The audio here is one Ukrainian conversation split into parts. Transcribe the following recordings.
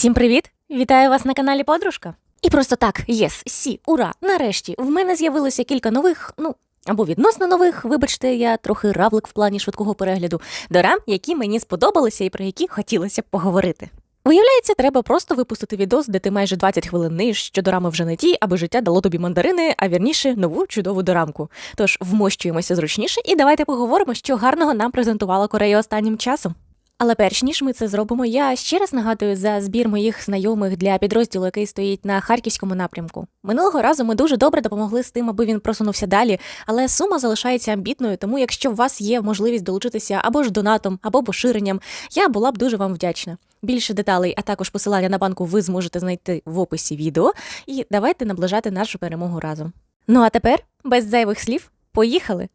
Всім привіт! Вітаю вас на каналі Подружка. І просто так, єс, сі, ура! Нарешті в мене з'явилося кілька нових, ну або відносно нових, вибачте, я трохи равлик в плані швидкого перегляду, дорам, які мені сподобалися і про які хотілося б поговорити. Виявляється, треба просто випустити відос, де ти майже 20 хвилин ниш, що дорами вже не ті, аби життя дало тобі мандарини, а вірніше нову чудову дорамку. Тож вмощуємося зручніше і давайте поговоримо, що гарного нам презентувала Корея останнім часом. Але перш ніж ми це зробимо, я ще раз нагадую за збір моїх знайомих для підрозділу, який стоїть на харківському напрямку. Минулого разу ми дуже добре допомогли з тим, аби він просунувся далі, але сума залишається амбітною, тому якщо у вас є можливість долучитися або ж донатом, або поширенням, я була б дуже вам вдячна. Більше деталей, а також посилання на банку ви зможете знайти в описі відео. І давайте наближати нашу перемогу разом. Ну а тепер, без зайвих слів, поїхали!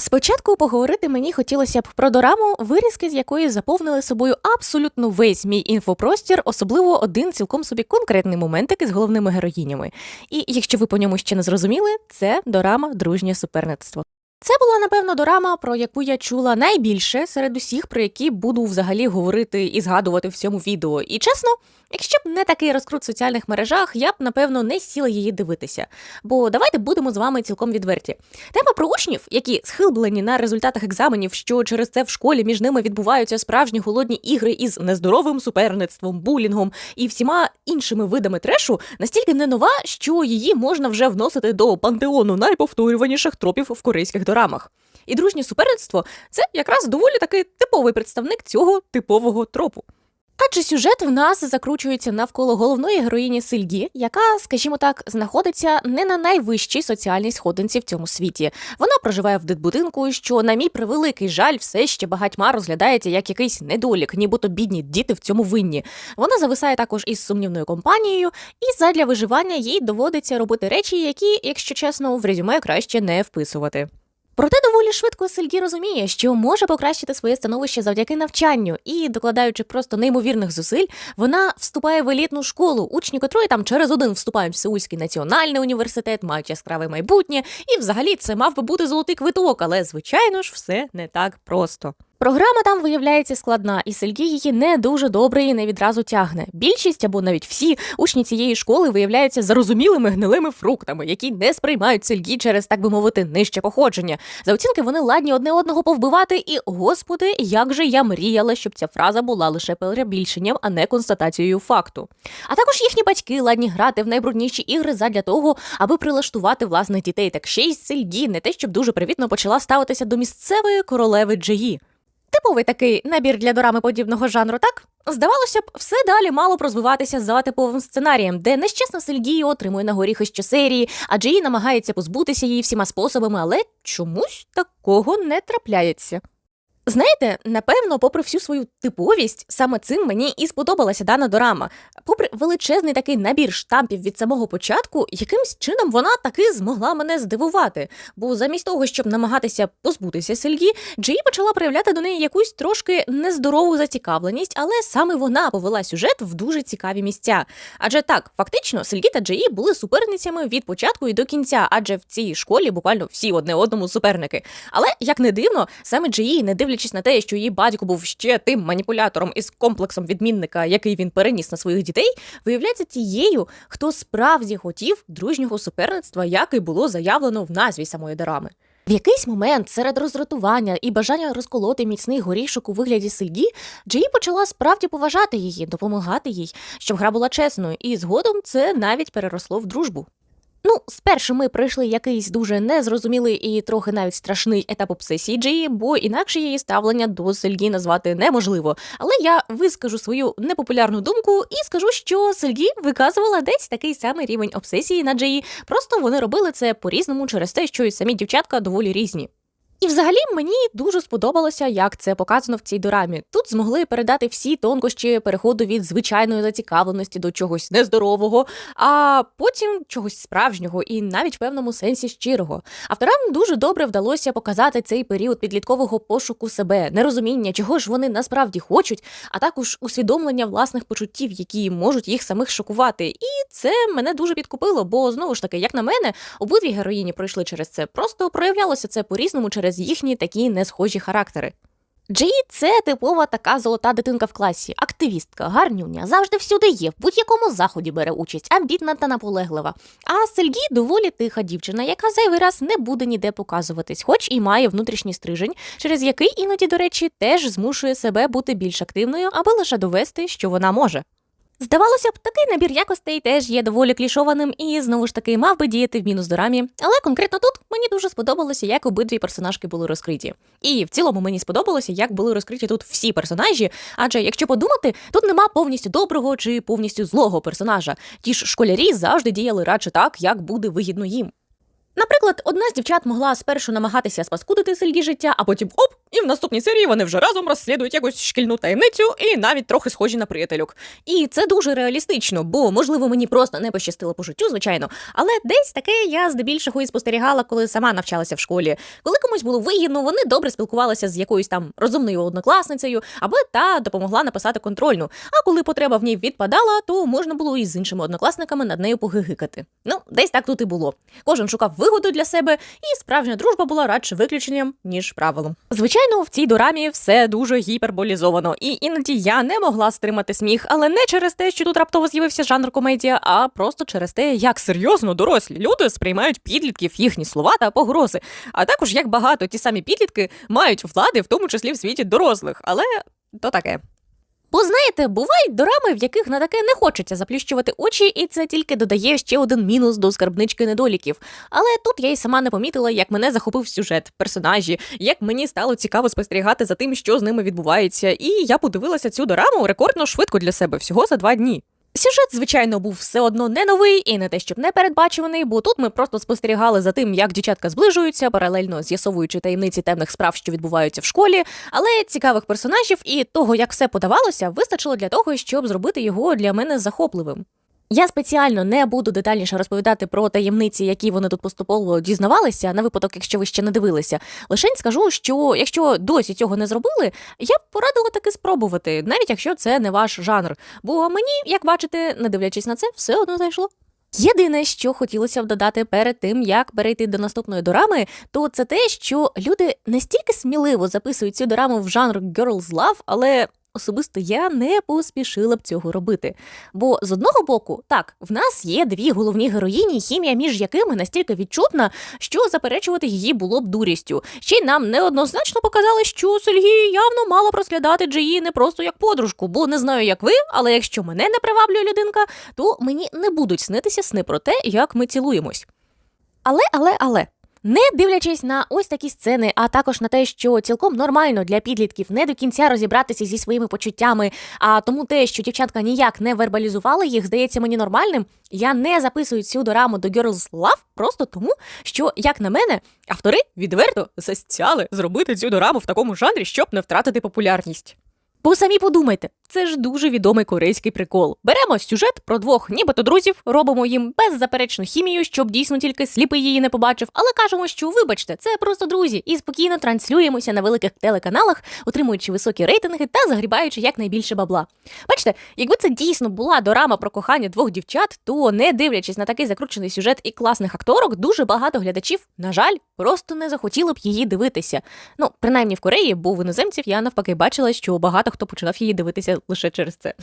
Спочатку поговорити мені хотілося б про дораму, вирізки з якої заповнили собою абсолютно весь мій інфопростір, особливо один цілком собі конкретний моментик із головними героїнями. І якщо ви по ньому ще не зрозуміли, це дорама Дружнє суперництво. Це була, напевно, дорама, про яку я чула найбільше серед усіх, про які буду взагалі говорити і згадувати в цьому відео. І чесно, якщо б не такий розкрут в соціальних мережах, я б, напевно, не сіла її дивитися. Бо давайте будемо з вами цілком відверті. Тема про учнів, які схилблені на результатах екзаменів, що через це в школі між ними відбуваються справжні голодні ігри із нездоровим суперництвом, булінгом і всіма іншими видами трешу, настільки не нова, що її можна вже вносити до пантеону найповторюваніших тропів в корейських дорамах. І дружнє суперництво це якраз доволі таки типовий представник цього типового тропу. Адже сюжет в нас закручується навколо головної героїні Сильді, яка, скажімо так, знаходиться не на найвищій соціальній сходинці в цьому світі. Вона проживає в дитбудинку, що, на мій превеликий жаль, все ще багатьма розглядається як якийсь недолік, нібито бідні діти в цьому винні. Вона зависає також із сумнівною компанією, і задля виживання їй доводиться робити речі, які, якщо чесно, в резюме краще не вписувати. Проте доволі швидко Сельгі розуміє, що може покращити своє становище завдяки навчанню, і, докладаючи просто неймовірних зусиль, вона вступає в елітну школу, учні котрої там через один вступають в Сеульський національний університет, мають яскраве майбутнє, і взагалі це мав би бути золотий квиток, але звичайно ж все не так просто. Програма там виявляється складна, і Сельді її не дуже добре і не відразу тягне. Більшість або навіть всі учні цієї школи виявляються зарозумілими гнилими фруктами, які не сприймають Сельді через, так би мовити, нижче походження. За оцінки вони ладні одне одного повбивати, і господи, як же я мріяла, щоб ця фраза була лише перебільшенням, а не констатацією факту. А також їхні батьки ладні грати в найбрудніші ігри задля того, аби прилаштувати власних дітей. Так ще й Сельді, не те, щоб дуже привітно почала ставитися до місцевої королеви Джеї. Типовий такий набір для дорами подібного жанру, так? Здавалося б, все далі мало б розвиватися за типовим сценарієм, де нещасна Сельгія отримує на горіхи щосерії, адже їй намагається позбутися її всіма способами, але чомусь такого не трапляється. Знаєте, напевно, попри всю свою типовість, саме цим мені і сподобалася дана дорама. Попри величезний такий набір штампів від самого початку, якимсь чином вона таки змогла мене здивувати. Бо замість того, щоб намагатися позбутися Сельгі, Джеї почала проявляти до неї якусь трошки нездорову зацікавленість, але саме вона повела сюжет в дуже цікаві місця. Адже так, фактично, Сельгі та Джеї були суперницями від початку і до кінця, адже в цій школі буквально всі одне одному суперники. Але як не дивно, саме Джеї, не дивлячись на те, що її батько був ще тим маніпулятором із комплексом відмінника, який він переніс на своїх дітей, виявляється тією, хто справді хотів дружнього суперництва, як і було заявлено в назві самої дорами. В якийсь момент серед роздратування і бажання розколоти міцний горішок у вигляді сельді, Джеї почала справді поважати її, допомагати їй, щоб гра була чесною, і згодом це навіть переросло в дружбу. Ну, спершу ми пройшли якийсь дуже незрозумілий і трохи навіть страшний етап обсесії Джеї, бо інакше її ставлення до Сельгі назвати неможливо. Але я вискажу свою непопулярну думку і скажу, що Сельгі виказувала десь такий самий рівень обсесії на Джеї. Просто вони робили це по-різному через те, що і самі дівчатка доволі різні. І взагалі мені дуже сподобалося, як це показано в цій дорамі. Тут змогли передати всі тонкощі переходу від звичайної зацікавленості до чогось нездорового, а потім чогось справжнього і навіть в певному сенсі щирого. Авторам дуже добре вдалося показати цей період підліткового пошуку себе, нерозуміння, чого ж вони насправді хочуть, а також усвідомлення власних почуттів, які можуть їх самих шокувати. І це мене дуже підкупило, бо знову ж таки, як на мене, обидві героїні пройшли через це. Просто проявлялося це по-різному через їхні такі несхожі характери. Джей це типова така золота дитинка в класі, активістка, гарнюня, завжди всюди є, в будь-якому заході бере участь, амбітна та наполеглива. А Сельгі доволі тиха дівчина, яка зайвий раз не буде ніде показуватись, хоч і має внутрішній стрижень, через який іноді, до речі, теж змушує себе бути більш активною, аби лише довести, що вона може. Здавалося б, такий набір якостей теж є доволі клішованим і знову ж таки мав би діяти в мінус дорамі. Але конкретно тут мені дуже сподобалося, як обидві персонажки були розкриті. І в цілому мені сподобалося, як були розкриті тут всі персонажі. Адже якщо подумати, тут нема повністю доброго чи повністю злого персонажа. Ті ж школярі завжди діяли радше так, як буде вигідно їм. Наприклад, одна з дівчат могла спершу намагатися спаскудити сельгі життя, а потім оп, і в наступній серії вони вже разом розслідують якусь шкільну таємницю і навіть трохи схожі на приятелюк. І це дуже реалістично, бо можливо мені просто не пощастило по життю, звичайно. Але десь таке я здебільшого і спостерігала, коли сама навчалася в школі. Коли комусь було вигідно, вони добре спілкувалися з якоюсь там розумною однокласницею, аби та допомогла написати контрольну. А коли потреба в ній відпадала, то можна було і з іншими однокласниками над нею погигикати. Ну, десь так тут і було. Кожен шукав вигоду для себе, і справжня дружба була радше виключенням, ніж правилом. Звичайно, в цій дорамі все дуже гіперболізовано, і іноді я не могла стримати сміх, але не через те, що тут раптово з'явився жанр комедія, а просто через те, як серйозно дорослі люди сприймають підлітків їхні слова та погрози. А також як багато ті самі підлітки мають влади, в тому числі в світі дорослих, але то таке. Бо знаєте, бувають дорами, в яких на таке не хочеться заплющувати очі, і це тільки додає ще один мінус до скарбнички недоліків. Але тут я й сама не помітила, як мене захопив сюжет, персонажі, як мені стало цікаво спостерігати за тим, що з ними відбувається. І я подивилася цю дораму рекордно швидко для себе, всього за два дні. Сюжет, звичайно, був все одно не новий і не те, щоб не передбачуваний, бо тут ми просто спостерігали за тим, як дівчатка зближуються, паралельно з'ясовуючи таємниці темних справ, що відбуваються в школі. Але цікавих персонажів і того, як все подавалося, вистачило для того, щоб зробити його для мене захопливим. Я спеціально не буду детальніше розповідати про таємниці, які вони тут поступово дізнавалися, на випадок, якщо ви ще не дивилися. Лишень скажу, що якщо досі цього не зробили, я б порадила таки спробувати, навіть якщо це не ваш жанр. Бо мені, як бачите, не дивлячись на це, все одно зайшло. Єдине, що хотілося б додати перед тим, як перейти до наступної дорами, то це те, що люди настільки сміливо записують цю дораму в жанр Girls Love, але особисто я не поспішила б цього робити. Бо з одного боку, так, в нас є дві головні героїні, хімія між якими настільки відчутна, що заперечувати її було б дурістю. Ще й нам неоднозначно показали, що Сельгі явно мала б розглядати Джиї не просто як подружку, бо не знаю, як ви, але якщо мене не приваблює людинка, то мені не будуть снитися сни про те, як ми цілуємось. Але, але, але. Не дивлячись на ось такі сцени, а також на те, що цілком нормально для підлітків не до кінця розібратися зі своїми почуттями, а тому те, що дівчатка ніяк не вербалізувала їх, здається мені нормальним. Я не записую цю дораму до Girls Love просто тому, що, як на мене, автори відверто застяли зробити цю дораму в такому жанрі, щоб не втратити популярність. Бо самі подумайте, це ж дуже відомий корейський прикол. Беремо сюжет про двох, нібито друзів, робимо їм беззаперечну хімію, щоб дійсно тільки сліпий її не побачив, але кажемо, що вибачте, це просто друзі, і спокійно транслюємося на великих телеканалах, отримуючи високі рейтинги та загрібаючи якнайбільше бабла. Бачите, якби це дійсно була дорама про кохання двох дівчат, то не дивлячись на такий закручений сюжет і класних акторок, дуже багато глядачів, на жаль, просто не захотіли б її дивитися. Ну, принаймні в Кореї, бо в іноземців я навпаки бачила, що багато хто починав її дивитися лише через це.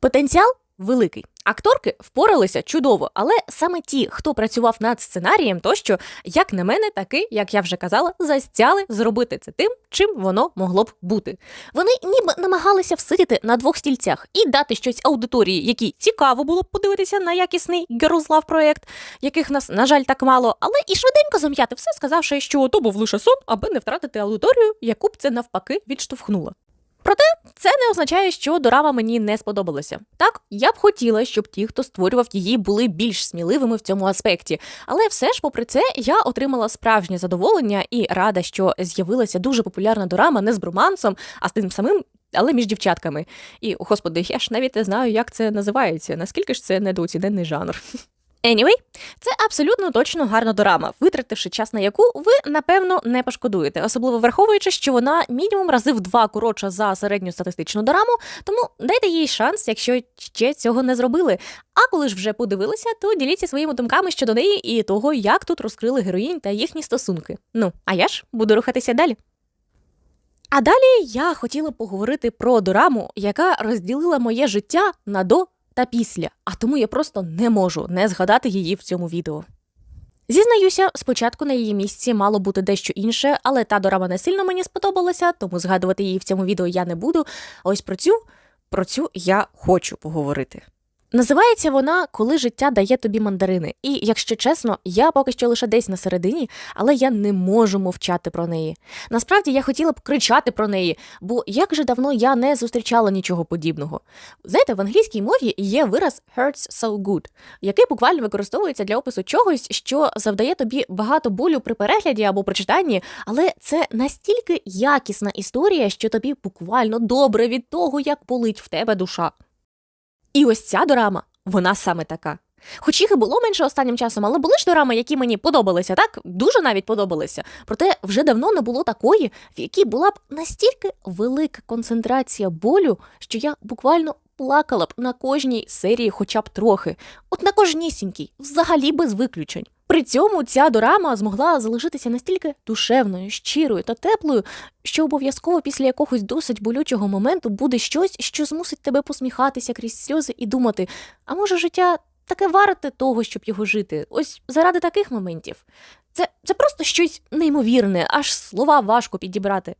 Потенціал великий. Акторки впоралися чудово, але саме ті, хто працював над сценарієм, тощо, як на мене, таки, як я вже казала, застяли зробити це тим, чим воно могло б бути. Вони ніби намагалися всидіти на двох стільцях і дати щось аудиторії, якій цікаво було б подивитися на якісний Love проект, яких нас, на жаль, так мало, але і швиденько зам'яти все, сказавши, що то був лише сон, аби не втратити аудиторію, яку б це навпаки відштовхнуло. Проте це не означає, що дорама мені не сподобалася. Так, я б хотіла, щоб ті, хто створював її, були більш сміливими в цьому аспекті. Але все ж, попри це, я отримала справжнє задоволення і рада, що з'явилася дуже популярна дорама не з бромансом, а з тим самим. Але між дівчатками. І, господи, я ж навіть не знаю, як це називається. Наскільки ж це недооцінений жанр? Anyway, це абсолютно точно гарна дорама, витративши час на яку ви напевно не пошкодуєте, особливо враховуючи, що вона мінімум рази в два коротша за середню статистичну дораму, тому дайте їй шанс, якщо ще цього не зробили. А коли ж вже подивилися, то діліться своїми думками щодо неї і того, як тут розкрили героїнь та їхні стосунки. Ну а я ж буду рухатися далі. А далі я хотіла поговорити про дораму, яка розділила моє життя на до та після, а тому я просто не можу не згадати її в цьому відео. Зізнаюся, спочатку на її місці мало бути дещо інше, але та дорама не сильно мені сподобалася, тому згадувати її в цьому відео я не буду. А ось про цю, про цю я хочу поговорити. Називається вона Коли життя дає тобі мандарини. І, якщо чесно, я поки що лише десь на середині, але я не можу мовчати про неї. Насправді я хотіла б кричати про неї, бо як же давно я не зустрічала нічого подібного. Знаєте, в англійській мові є вираз hurts so good, який буквально використовується для опису чогось, що завдає тобі багато болю при перегляді або прочитанні, але це настільки якісна історія, що тобі буквально добре від того, як болить в тебе душа. І ось ця дорама, вона саме така. Хоч їх і було менше останнім часом, але були ж дорами, які мені подобалися, так? Дуже навіть подобалися. Проте вже давно не було такої, в якій була б настільки велика концентрація болю, що я буквально плакала б на кожній серії хоча б трохи. От на кожнісінькій, взагалі без виключень. При цьому ця дорама змогла залишитися настільки душевною, щирою та теплою, що обов'язково після якогось досить болючого моменту буде щось, що змусить тебе посміхатися крізь сльози і думати: а може життя таке варте того, щоб його жити? Ось заради таких моментів. Це, це просто щось неймовірне, аж слова важко підібрати.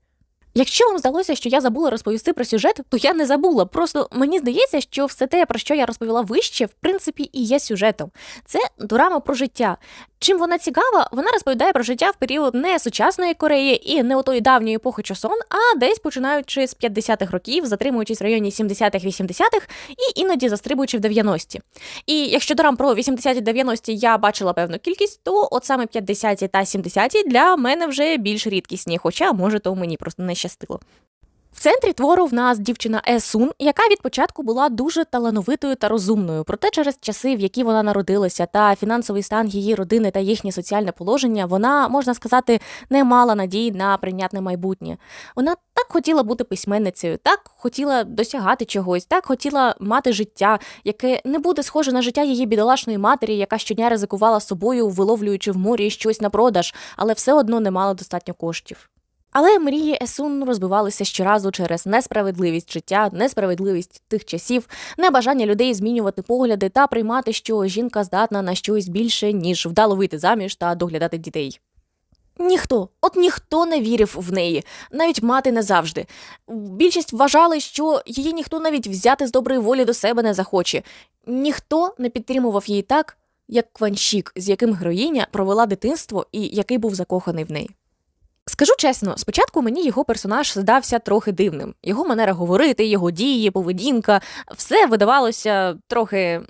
Якщо вам здалося, що я забула розповісти про сюжет, то я не забула. Просто мені здається, що все те, про що я розповіла вище, в принципі, і є сюжетом. Це дорама про життя. Чим вона цікава, вона розповідає про життя в період не сучасної Кореї і не отої давньої епохи часон, а десь починаючи з 50-х років, затримуючись в районі 70-х, 80-х і іноді застрибуючи в 90-ті. І якщо дорам про 80-ті 90-ті я бачила певну кількість, то от саме 50-ті та 70-ті для мене вже більш рідкісні, хоча може то мені просто не щастило. В центрі твору в нас дівчина Есун, яка від початку була дуже талановитою та розумною. Проте через часи, в які вона народилася, та фінансовий стан її родини та їхнє соціальне положення, вона можна сказати не мала надій на прийнятне майбутнє. Вона так хотіла бути письменницею, так хотіла досягати чогось, так хотіла мати життя, яке не буде схоже на життя її бідолашної матері, яка щодня ризикувала собою, виловлюючи в морі щось на продаж, але все одно не мала достатньо коштів. Але мрії Есун розбивалися щоразу через несправедливість життя, несправедливість тих часів, небажання людей змінювати погляди та приймати, що жінка здатна на щось більше, ніж вдало вийти заміж та доглядати дітей. Ніхто, от ніхто не вірив в неї, навіть мати не завжди. Більшість вважали, що її ніхто навіть взяти з доброї волі до себе не захоче. Ніхто не підтримував її так, як Кванщік, з яким героїня провела дитинство і який був закоханий в неї. Скажу чесно, спочатку мені його персонаж здався трохи дивним. Його манера говорити, його дії, поведінка, все видавалося трохи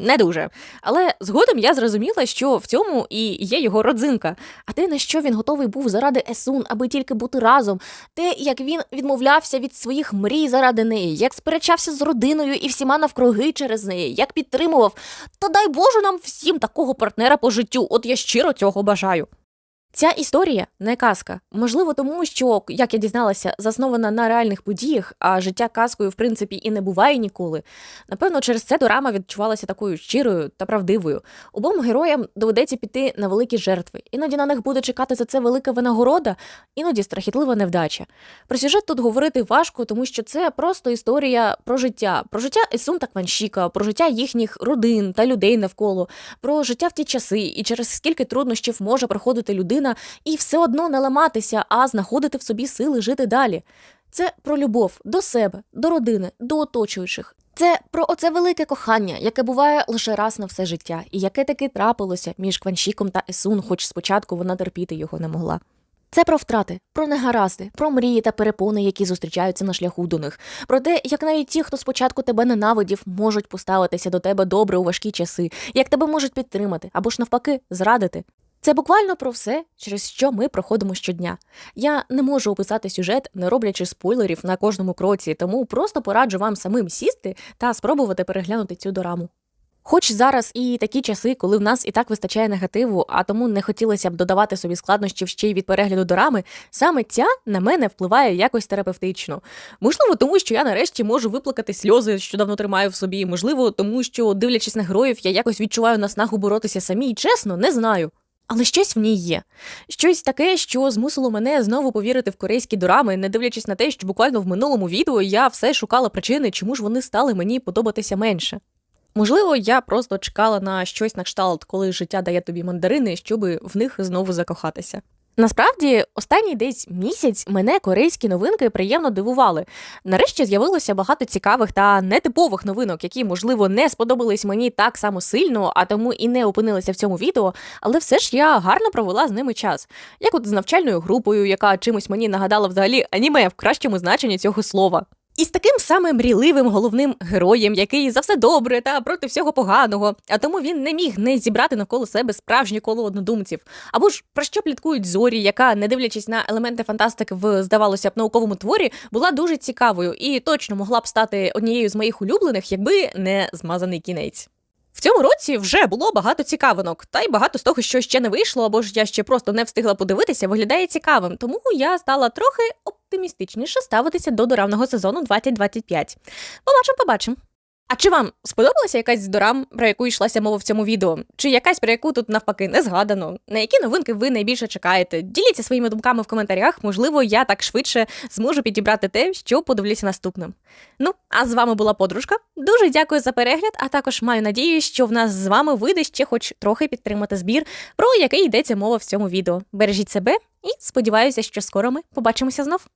не дуже. Але згодом я зрозуміла, що в цьому і є його родзинка. А те, на що він готовий був заради Есун, аби тільки бути разом, те, як він відмовлявся від своїх мрій заради неї, як сперечався з родиною і всіма навкруги через неї, як підтримував. Та дай Боже нам всім такого партнера по життю. От я щиро цього бажаю. Ця історія не казка. Можливо, тому що, як я дізналася, заснована на реальних подіях, а життя казкою, в принципі, і не буває ніколи. Напевно, через це дорама відчувалася такою щирою та правдивою. Обом героям доведеться піти на великі жертви. Іноді на них буде чекати за це велика винагорода, іноді страхітлива невдача. Про сюжет тут говорити важко, тому що це просто історія про життя, про життя Ісун та Кванщіка, про життя їхніх родин та людей навколо, про життя в ті часи і через скільки труднощів може проходити людина і все одно не ламатися, а знаходити в собі сили жити далі. Це про любов до себе, до родини, до оточуючих. Це про оце велике кохання, яке буває лише раз на все життя, і яке таки трапилося між Кванщіком та Есун, хоч спочатку вона терпіти його не могла. Це про втрати, про негаразди, про мрії та перепони, які зустрічаються на шляху до них, про те, як навіть ті, хто спочатку тебе ненавидів, можуть поставитися до тебе добре у важкі часи, як тебе можуть підтримати або ж навпаки зрадити. Це буквально про все, через що ми проходимо щодня. Я не можу описати сюжет, не роблячи спойлерів на кожному кроці, тому просто пораджу вам самим сісти та спробувати переглянути цю дораму. Хоч зараз і такі часи, коли в нас і так вистачає негативу, а тому не хотілося б додавати собі складнощів ще й від перегляду дорами, саме ця на мене впливає якось терапевтично. Можливо, тому що я нарешті можу виплакати сльози, що давно тримаю в собі. Можливо, тому що, дивлячись на героїв, я якось відчуваю наснагу боротися самі, і чесно, не знаю. Але щось в ній є. Щось таке, що змусило мене знову повірити в корейські дорами, не дивлячись на те, що буквально в минулому відео я все шукала причини, чому ж вони стали мені подобатися менше. Можливо, я просто чекала на щось на кшталт, коли життя дає тобі мандарини, щоби в них знову закохатися. Насправді, останній десь місяць мене корейські новинки приємно дивували. Нарешті з'явилося багато цікавих та нетипових новинок, які, можливо, не сподобались мені так само сильно, а тому і не опинилися в цьому відео, але все ж я гарно провела з ними час. Як от з навчальною групою, яка чимось мені нагадала взагалі аніме в кращому значенні цього слова. І з таким самим мрійливим головним героєм, який за все добре та проти всього поганого, а тому він не міг не зібрати навколо себе справжнє коло однодумців. Або ж про що пліткують зорі, яка, не дивлячись на елементи фантастики в здавалося б науковому творі, була дуже цікавою і точно могла б стати однією з моїх улюблених, якби не змазаний кінець. В цьому році вже було багато цікавинок, та й багато з того, що ще не вийшло, або ж я ще просто не встигла подивитися, виглядає цікавим. Тому я стала трохи оптимістичніше ставитися до доравного сезону 2025. Побачимо, побачимо. А чи вам сподобалася якась з дорам, про яку йшлася мова в цьому відео? Чи якась, про яку тут навпаки не згадано? На які новинки ви найбільше чекаєте? Діліться своїми думками в коментарях. Можливо, я так швидше зможу підібрати те, що подивлюся наступним. Ну, а з вами була подружка. Дуже дякую за перегляд, а також маю надію, що в нас з вами вийде ще хоч трохи підтримати збір, про який йдеться мова в цьому відео. Бережіть себе і сподіваюся, що скоро ми побачимося знов.